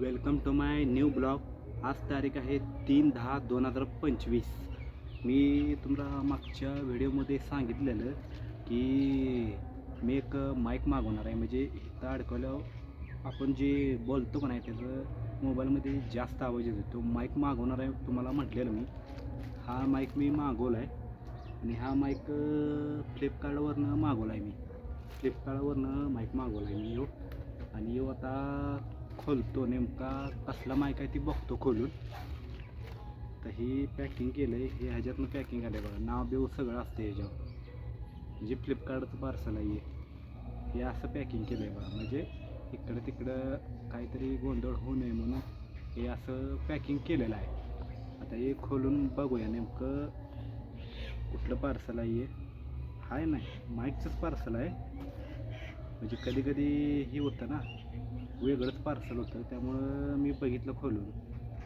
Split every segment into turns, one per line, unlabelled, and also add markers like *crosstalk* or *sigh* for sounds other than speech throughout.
Welcome to my new blog. आज तारीख आहे तीन दहा दोन हजार पंचवीस. मी तुम्हाला मागच्या व्हिडिओमध्ये सांगितलेलं की मी एक माईक मागवणार आहे. म्हणजे इथं अडकवल्यावर आपण जे बोलतो का नाही त्याचं मोबाईलमध्ये जास्त आवाज येतो तो माईक मागवणार आहे तुम्हाला म्हटलेलं मी. हा माईक मी मागवला आहे आणि हा माईक फ्लिपकार्टवरनं मागवला आहे मी. फ्लिपकार्टवरनं माईक मागवला आहे मी यो. आणि यो आता खोलतो नेमका कसला माईक आहे ती बघतो खोलून. तर ही पॅकिंग केलं आहे हे ह्याच्यातनं पॅकिंग आलं आहे बघा. नाव बिव सगळं असतं ह्याच्यावर. म्हणजे फ्लिपकार्टचं पार्सल आहे हे. असं पॅकिंग केलं आहे बघा. म्हणजे इकडं तिकडं काहीतरी गोंधळ होऊ नये म्हणून हे असं पॅकिंग केलेलं आहे. आता हे खोलून बघूया नेमकं कुठलं पार्सल आहे हाय नाही माईकचंच पार्सल आहे. म्हणजे कधी कधी हे होतं ना वेगळंच पार्सल होतं त्यामुळं मी बघितलं खोलून.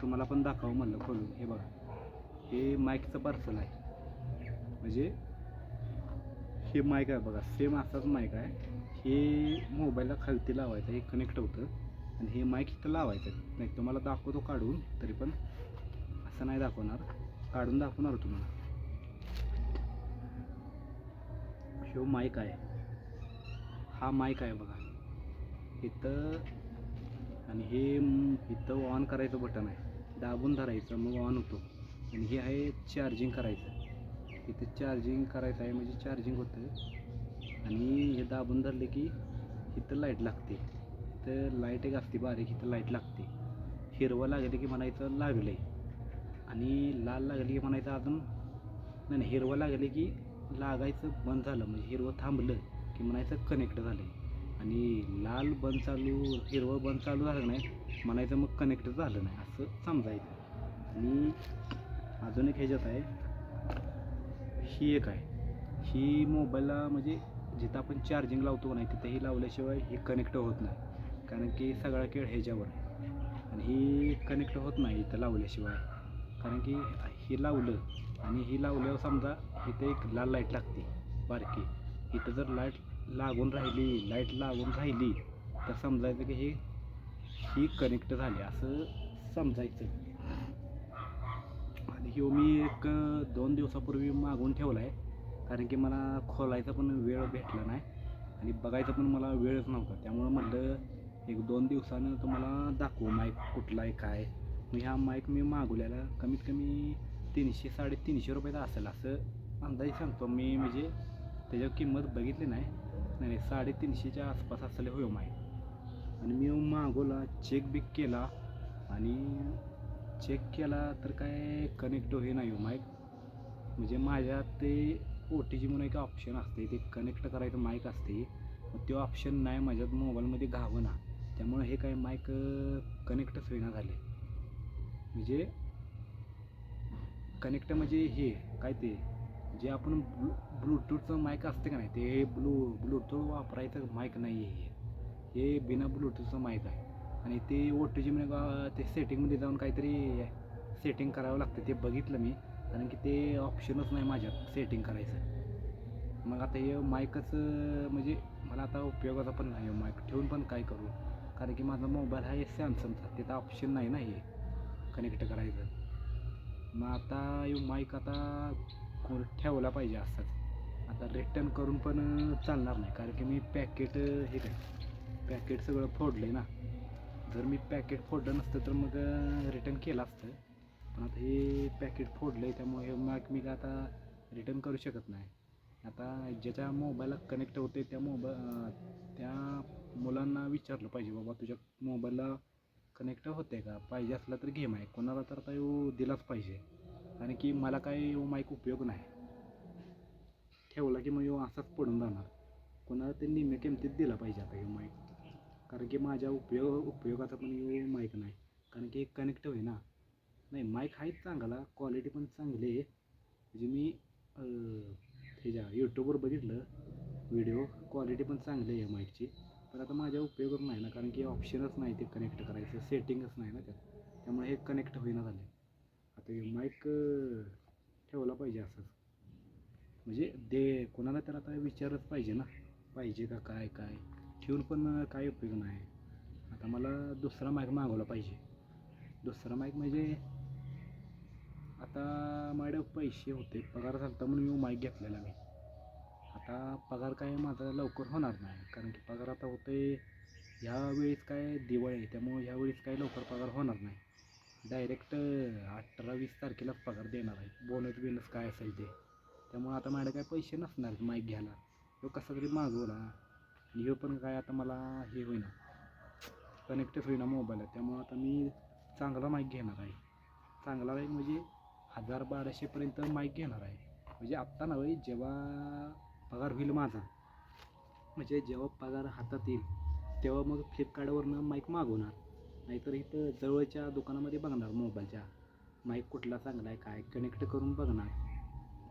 तुम्हाला पण दाखवावं म्हणलं खोलून. हे बघा हे माईकचं पार्सल आहे. म्हणजे हे माईक आहे बघा सेम असाच माईक आहे. हे मोबाईलला खालती लावायचं हे कनेक्ट होतं. आणि हे माईक इथं लावायचं. नाही तुम्हाला दाखवतो काढून तरी पण असं नाही दाखवणार. काढून दाखवणार तुम्हाला. ह्यो माईक आहे. हा माईक आहे बघा. इथं आणि हे इथं ऑन करायचं बटन आहे. दाबून धरायचं मग ऑन होतो. आणि हे आहे चार्जिंग करायचं. इथं चार्जिंग करायचं आहे म्हणजे चार्जिंग होतं आणि हे दाबून धरले की इथं लाइट लागते. इथं लाइट एक असते बारीक इथं लाइट लागते. हिरवं लागले की म्हणायचं लागले आणि लाल लागली की म्हणायचं अजून नाही नाही, हिरवं लागले की लागायचं बंद झालं. म्हणजे हिरवं थांबलं की म्हणायचं कनेक्ट झालं आहे आणि लाल बंद चालू हिरवं बंद चालू झालं नाही म्हणायचं मग कनेक्ट झालं नाही असं समजायचं. आणि अजून एक ह्याच्यात आहे. ही एक आहे. ही मोबाईलला म्हणजे जिथं आपण चार्जिंग लावतो नाही तिथं ही लावल्याशिवाय हे कनेक्ट होत नाही. कारण की सगळा खेळ ह्याच्यावर आणि ही कनेक्ट होत नाही इथं लावल्याशिवाय. कारण की हे लावलं आणि ही लावल्यावर समजा इथे एक लाल लाइट लागते बारकी. इथं जर लाइट लागून राहिली लाइट लागून राहिली तर समजायचं की हे ही कनेक्ट झाली असं समजायचं. आणि ह्यो मी एक दोन दिवसापूर्वी मागून ठेवला आहे कारण की मला खोलायचा पण वेळ भेटला नाही. आणि बघायचा पण मला वेळच नव्हता. त्यामुळं म्हटलं एक दोन दिवसानं तुम्हाला दाखवू माईक कुठला आहे काय मग ह्या माईक मी मागवलेला कमीत कमी तीनशे साडेतीनशे रुपयाचा असेल असं अंदाजे सांगतो मी. म्हणजे त्याच्यावर किंमत बघितली नाही. नाही नाही. साडेतीनशेच्या आसपास असले होय माईक आणि मी मागवला चेक बिक केला आणि चेक केला तर काय कनेक्ट हे नाही हो माईक म्हणजे माझ्या ते ओ टी जी म्हणून एक ऑप्शन असते ते कनेक्ट करायचं माईक असते मग ते ऑप्शन नाही माझ्यात मोबाईलमध्ये घावना. त्यामुळे हे काय माईक कनेक्टच होईना झाले. म्हणजे कनेक्ट म्हणजे हे काय ते? जे आपण ब्लू ब्लूटूथचं माईक असते का नाही ते ब्लू ब्लूटूथ वापरायचं माईक नाही आहे हे. हे बिना ब्लूटूथचं माईक आहे. आणि ते ओ टी जी म्हणजे ते सेटिंगमध्ये जाऊन काहीतरी सेटिंग करावं लागतं ते बघितलं मी. कारण की ते ऑप्शनच नाही माझ्यात सेटिंग करायचं. मग आता हे माईकच म्हणजे मला आता उपयोगाचा पण नाही माईक ठेवून पण काय करू? कारण की माझा मोबाईल आहे सॅमसंगचा तिथं ऑप्शन नाही ना हे कनेक्ट करायचं. मग आता माईक आता को ठेवला पाहिजे असतात. आता रिटर्न करून पण चालणार नाही. कारण की मी पॅकेट हे काय? पॅकेट सगळं फोडलं आहे ना. जर मी पॅकेट फोडलं नसतं तर मग रिटर्न केलं असतं. पण आता हे पॅकेट फोडलं आहे त्यामुळे हे मग मी आता रिटर्न करू शकत नाही. आता ज्याच्या मोबाईलला कनेक्ट होते त्या मोबा त्या मुलांना विचारलं पाहिजे बाबा तुझ्या मोबाईलला कनेक्ट होते का? पाहिजे असला तर घे आहे कोणाला तर आता येऊ दिलाच पाहिजे. कारण की मला काय यो माईक उपयोग नाही. ठेवला की मग यो असाच पडून जाणार. कोणाला ते निम्म्या किमतीत दिला पाहिजे आता यो माईक कारण की माझ्या उपयोग उपयोगाचा पण यो माईक नाही. कारण की कनेक्ट होईना नाही माईक आहेच चांगला क्वालिटी पण चांगली आहे. म्हणजे मी ह्याच्या यूट्यूबवर बघितलं व्हिडिओ क्वालिटी पण चांगली आहे माईकची पण आता माझ्या उपयोगच नाही ना. कारण की ऑप्शनच नाही ते कनेक्ट करायचं सेटिंगच नाही ना त्यात. त्यामुळे हे कनेक्ट होईना झाले आता हे माईक ठेवला पाहिजे असंच. म्हणजे दे कोणाला तर आता विचारच पाहिजे ना. पाहिजे का काय काय? ठेवून पण काय उपयोग नाही. आता मला दुसरा माईक मागवला पाहिजे. दुसरा माईक म्हणजे आता माझ्याकडे पैसे होते. पगार झाला म्हणून मी माईक घेतलेला मी. आता पगार काय माझा लवकर होणार नाही. कारण की पगार आता होते ह्या वेळेस काय दिवाळी आहे. त्यामुळे ह्यावेळेस काय लवकर पगार होणार नाही. डायरेक्ट अठरा वीस तारखेला पगार देणार आहे. बोनस बिनस काय असेल ते. त्यामुळे आता माझ्या काय पैसे नसणार माईक घ्यायला. तो कसा तरी मागवला. आणि ह्यो पण काय आता मला हे होईना. कनेक्टच होईना मोबाईल त्यामुळं आता मी चांगला माईक घेणार आहे. चांगला माईक म्हणजे हजार बाराशेपर्यंत माईक घेणार आहे. म्हणजे आत्ता नव्हे जेव्हा पगार होईल माझा. म्हणजे जेव्हा पगार हातात येईल तेव्हा मग फ्लिपकार्टवरनं माईक मागवणार. नाहीतर इथं जवळच्या दुकानामध्ये बघणार मोबाईलच्या. माईक कुठला चांगला आहे काय कनेक्ट करून बघणार.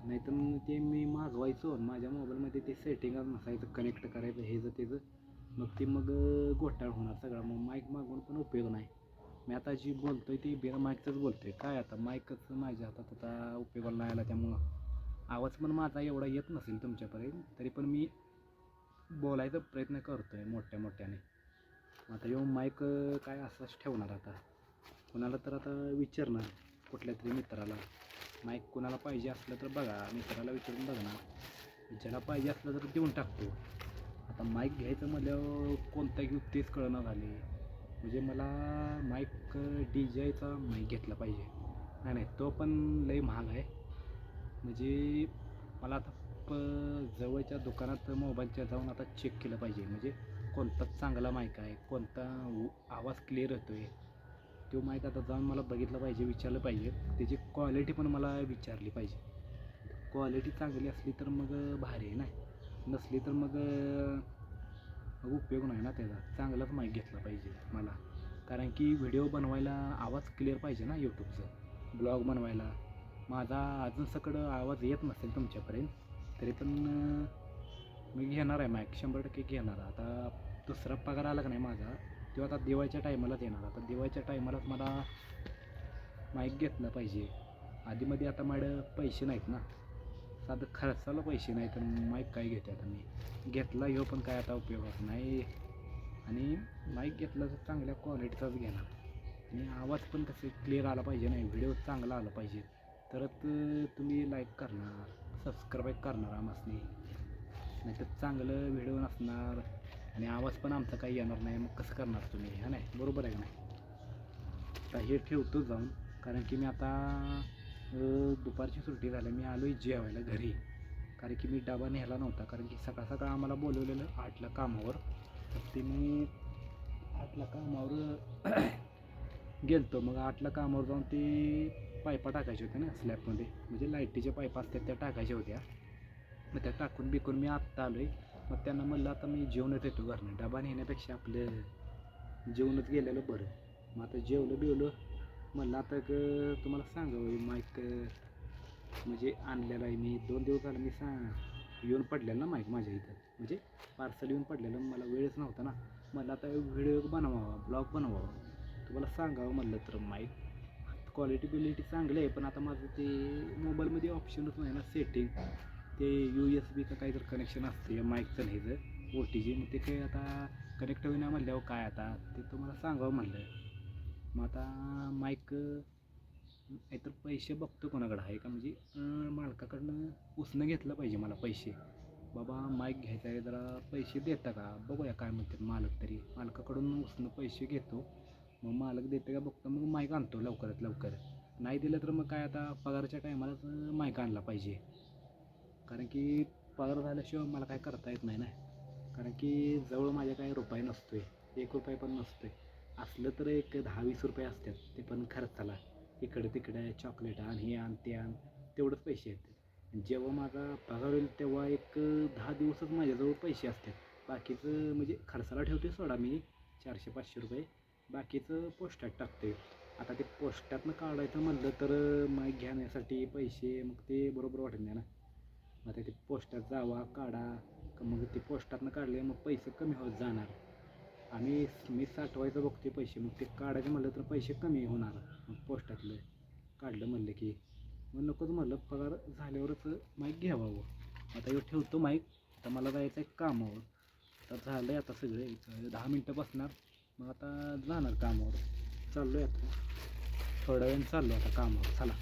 नाहीतर मग ते मी मागवायचो आणि माझ्या मोबाईलमध्ये ते सेटिंगच नसायचं कनेक्ट करायचं हे जर त्याचं मग ते मग घोटाळ होणार सगळा. मग माईक मागवून पण उपयोग नाही. मी आता जी बोलतोय ती बिना माईकचंच बोलतोय. काय आता? माईकच माझ्या हातात आता उपयोगाला नाही आला त्यामुळं. आवाज पण माझा एवढा येत नसेल तुमच्यापर्यंत तरी पण मी बोलायचा प्रयत्न करतोय मोठ्या मोठ्याने. आता येऊन माईक काय असंच ठेवणार आता. कुणाला तर आता विचारणार कुठल्या तरी मित्राला. माईक कुणाला पाहिजे असलं तर बघा मित्राला विचारून बघणार. ज्याला पाहिजे असलं तर देऊन टाकतो. आता माईक घ्यायचं म्हणल्यावर कोणता घेऊ तेच कळना झाले? म्हणजे मला माईक डी जेचा माईक घेतला पाहिजे. नाही नाही तो पण लई महाग आहे. म्हणजे मला आता प जवळच्या दुकानात मोबाईलच्या जाऊन आता चेक केलं पाहिजे. म्हणजे कोणता चांगला माईक आहे कोणता आवाज क्लिअर होतो आहे तो माईक आता जाऊन मला बघितलं पाहिजे विचारलं पाहिजे. त्याची क्वालिटी पण मला विचारली पाहिजे. क्वालिटी चांगली असली तर मग भारी आहे ना? नसली तर मग मग उपयोग नाही ना त्याचा. चांगलाच माईक घेतला पाहिजे मला. कारण की व्हिडिओ बनवायला आवाज क्लिअर पाहिजे ना यूट्यूबचं ब्लॉग बनवायला. माझा अजून सकडं आवाज येत नसेल तुमच्यापर्यंत तरी पण मी घेणार आहे माईक शंभर टक्के घेणार आता दुसरा पगार आला का नाही माझा तो आता दिवाळीच्या टायमालाच येणार. आता दिवाळीच्या टायमालाच मला माईक घेतलं पाहिजे. आधीमध्ये आता माझं पैसे नाहीत ना. साधं खर्चाला पैसे नाही तर माईक काय घेते आता मी? घेतला ह्यो पण काय आता उपयोगाचा नाही. आणि माईक घेतला तर चांगल्या क्वालिटीचाच घेणार. आणि आवाज पण कसे क्लिअर आला पाहिजे नाही. व्हिडिओ चांगला आला पाहिजे. तरच तुम्ही लाईक करणार सबस्क्राईब करणार आमासनी नाहीतर चांगलं व्हिडिओ नसणार आणि आवाज पण आमचा काही येणार नाही. मग कसं करणार तुम्ही? हा नाही? बरोबर आहे का नाही? आता हे ठेवतो जाऊन. कारण की मी आता दुपारची सुट्टी झाली. मी आलो आहे जेवायला घरी. कारण की मी डबा न्यायला नव्हता. कारण की सकाळ सकाळ आम्हाला बोलवलेलं आठला कामावर. तर ते मी आठला कामावर *clears throat* गेलतो. मग आठला कामावर जाऊन ते पायपा टाकायच्या होत्या ना स्लॅबमध्ये म्हणजे लाईटीच्या पायपा असतात त्या टाकायच्या होत्या. मग त्या टाकून बिकून मी आत्ता आलो आहे मग त्यांना म्हणलं आता मी जेवणच येतो घरनं. डबा नेण्यापेक्षा आपलं जेवणच गेलेलं बरं. मग आता जेवलं बिवलं. म्हणलं आता ग तुम्हाला सांगावं माईक म्हणजे आणलेला आहे मी. दोन दिवस झालं मी सांग येऊन पडलेलं ना माईक माझ्या इथं. म्हणजे पार्सल येऊन पडलेलं मला वेळच नव्हता ना. मला आता व्हिडिओ बनवावा ब्लॉग बनवावा. तुम्हाला सांगावं म्हणलं तर माईक क्वालिटी बिलिटी चांगली आहे पण आता माझं ते मोबाईलमध्ये ऑप्शनच नाही ना सेटिंग ते यू एस बी का काहीतरी कनेक्शन असते माईकचं ह्याचं ओ टी जी मग ते काही आता कनेक्ट होईना म्हणल्यावर काय आता? ते तुम्हाला सांगावं म्हणलं मग आता माईक नाहीतर पैसे बघतो कोणाकडं. आहे का? म्हणजे मालकाकडनं उसनं घेतलं पाहिजे मला पैसे. बाबा माईक घ्यायचा आहे जरा पैसे देता का? बघूया काय म्हणतात मालक तरी. मालकाकडून उसनं पैसे घेतो. मग मालक देते का बघतो मग माईक आणतो लवकरात लवकर. नाही दिलं तर मग काय आता पगारच्या टायमालाच माईक आणला पाहिजे. कारण की पगार झाल्याशिवाय मला काय करता येत नाही ना. कारण की जवळ माझ्या काही रुपये नसतो आहे एक रुपये पण नसतो आहे असलं तर एक दहा वीस रुपये असतात. ते पण खर्चाला. इकडे तिकडे चॉकलेट आण हे आण ते आण. तेवढंच पैसे येतात. जेव्हा माझा पगार होईल तेव्हा एक दहा दिवसच माझ्याजवळ पैसे असतात. बाकीचं म्हणजे खर्चाला ठेवते सोडा मी. चारशे पाचशे रुपये. बाकीचं पोस्टात टाकते आता ते पोस्टातनं काढायचं म्हणलं तर मग घेण्यासाठी पैसे मग ते बरोबर वाटत नाही ना. मग आता ते पोस्टात जावा काढा. का मग ते पोस्टातनं काढले मग पैसे कमी होत जाणार. आणि मी साठवायचं बघते पैसे. मग ते काढायचे म्हणलं तर पैसे कमी होणार. मग पोस्टातलं काढलं म्हणलं की मग नकोच म्हणलं पगार झाल्यावरच माईक घ्यावा आता येऊ ठेवतो माईक आता मला जायचं आहे कामावर. आता झालं आहे आता सगळे दहा मिनटं बसणार. मग आता जाणार कामावर. चाललो आहे आता. थोड्या वेळ चाललो आता कामावर. चला.